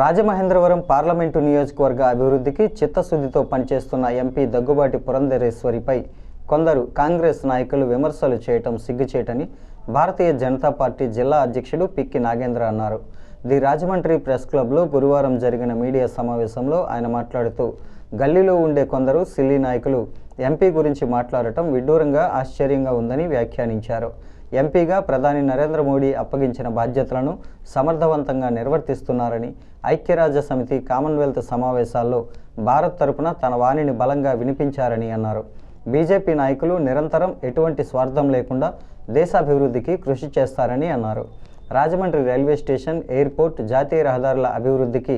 Rajamahendravaram parliament నియోజకవర్గ అభివృద్ధికి చిత్తశుద్ధితో పనిచేస్తున్న ఎంపీ దగ్గుబాటి పురంధరేశ్వరిపై కొందరు కాంగ్రెస్ నాయకులు విమర్శలు చేయటం సిగ్గుచేటని భారతీయ జనతా పార్టీ జిల్లా అధ్యక్షుడు పిక్కి నాగేంద్ర అన్నారు. ది రాజమండ్రి ప్రెస్ క్లబ్లో గురువారం జరిగిన మీడియా సమావేశంలో ఆయన మాట్లాడుతూ గల్లీలో ఉండే కొందరు సిల్లీ నాయకులు ఎంపీ గురించి మాట్లాడటం విడ్డూరంగా ఆశ్చర్యంగా ఉందని వ్యాఖ్యానించారు. ఎంపీగా ప్రధాని నరేంద్ర మోడీ అప్పగించిన బాధ్యతలను సమర్థవంతంగా నిర్వర్తిస్తున్నారని ఐక్యరాజ్య సమితి కామన్వెల్త్ సమావేశాల్లో భారత్ తరపున తన వాణిని బలంగా వినిపించారని అన్నారు. బీజేపీ నాయకులు నిరంతరం ఎటువంటి స్వార్థం లేకుండా దేశాభివృద్ధికి కృషి చేస్తారని అన్నారు. రాజమండ్రి రైల్వే స్టేషన్ ఎయిర్పోర్ట్ జాతీయ రహదారుల అభివృద్ధికి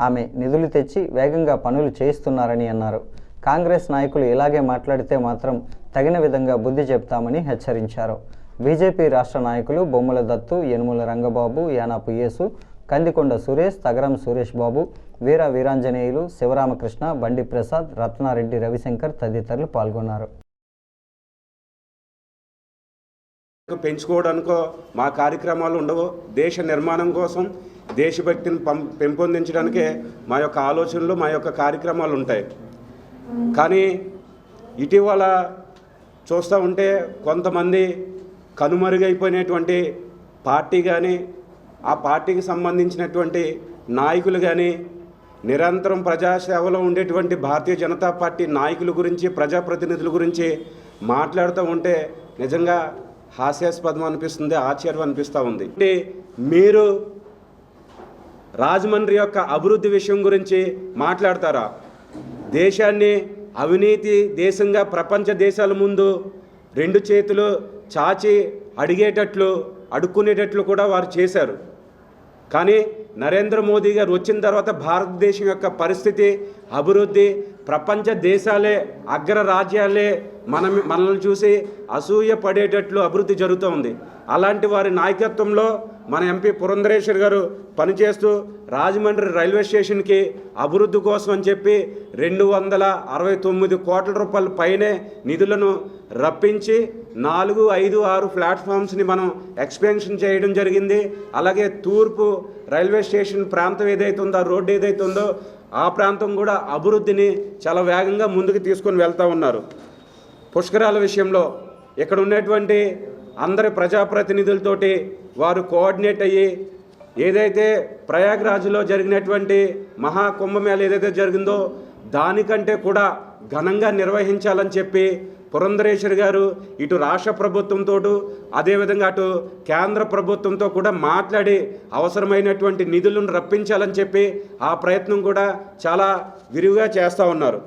ఆమె నిధులు తెచ్చి వేగంగా పనులు చేయిస్తున్నారని అన్నారు. కాంగ్రెస్ నాయకులు ఇలాగే మాట్లాడితే మాత్రం తగిన విధంగా బుద్ధి చెప్తామని హెచ్చరించారు. బీజేపీ రాష్ట్ర నాయకులు బొమ్మల దత్తు యనుమల రంగబాబు యానాపు యేసు కందికొండ సురేష్ తగరం సురేష్ బాబు వీర వీరాంజనేయులు శివరామకృష్ణ బండి ప్రసాద్ రత్నారెడ్డి రవిశంకర్ తదితరులు పాల్గొన్నారు. పెంచుకోవడానికో మా కార్యక్రమాలు ఉండవు. దేశ నిర్మాణం కోసం దేశభక్తిని పం పెంపొందించడానికే మా యొక్క ఆలోచనలు మా యొక్క కార్యక్రమాలు ఉంటాయి. కానీ ఇటీవల చూస్తూ ఉంటే కొంతమంది కనుమరుగైపోయినటువంటి పార్టీ కానీ ఆ పార్టీకి సంబంధించినటువంటి నాయకులు కానీ నిరంతరం ప్రజాసేవలో ఉండేటువంటి భారతీయ జనతా పార్టీ నాయకుల గురించి ప్రజాప్రతినిధుల గురించి మాట్లాడుతూ ఉంటే నిజంగా హాస్యాస్పదం అనిపిస్తుంది ఆశ్చర్యం అనిపిస్తూ ఉంది. అంటే మీరు రాజమండ్రి యొక్క అభివృద్ధి విషయం గురించి మాట్లాడతారా? దేశాన్ని అవినీతి దేశంగా ప్రపంచ దేశాల ముందు రెండు చేతులు చాచి అడిగేటట్లు అడుక్కునేటట్లు కూడా వారు చేశారు. కానీ నరేంద్ర మోదీ గారు వచ్చిన తర్వాత భారతదేశం యొక్క పరిస్థితి అభివృద్ధి ప్రపంచ దేశాలే అగ్ర రాజ్యాలే మనం మనల్ని చూసి అసూయ పడేటట్లు అభివృద్ధి జరుగుతూ ఉంది. అలాంటి వారి నాయకత్వంలో మన ఎంపీ పురంధరేశ్వర్ గారు పనిచేస్తూ రాజమండ్రి రైల్వే స్టేషన్కి అభివృద్ధి కోసం అని చెప్పి రెండు వందల అరవై తొమ్మిది కోట్ల రూపాయల పైనే నిధులను రప్పించి నాలుగు ఐదు ఆరు ప్లాట్ఫామ్స్ని మనం ఎక్స్పెన్షన్ చేయడం జరిగింది. అలాగే తూర్పు రైల్వే స్టేషన్ ప్రాంతం ఏదైతే ఉందో రోడ్డు ఏదైతే ఉందో ఆ ప్రాంతం కూడా అభివృద్ధిని చాలా వేగంగా ముందుకు తీసుకొని వెళ్తూ ఉన్నారు. పుష్కరాల విషయంలో ఇక్కడ ఉన్నటువంటి అందరి ప్రజాప్రతినిధులతోటి వారు కోఆర్డినేట్ అయ్యి ఏదైతే ప్రయాగ్రాజ్లో జరిగినటువంటి మహాకుంభమేళ ఏదైతే జరిగిందో దానికంటే కూడా ఘనంగా నిర్వహించాలని చెప్పి పురంధరేశ్వరి గారు ఇటు రాష్ట్ర ప్రభుత్వంతో అదేవిధంగా అటు కేంద్ర ప్రభుత్వంతో కూడా మాట్లాడి అవసరమైనటువంటి నిధులను రప్పించాలని చెప్పి ఆ ప్రయత్నం కూడా చాలా విరివిగా చేస్తూ ఉన్నారు.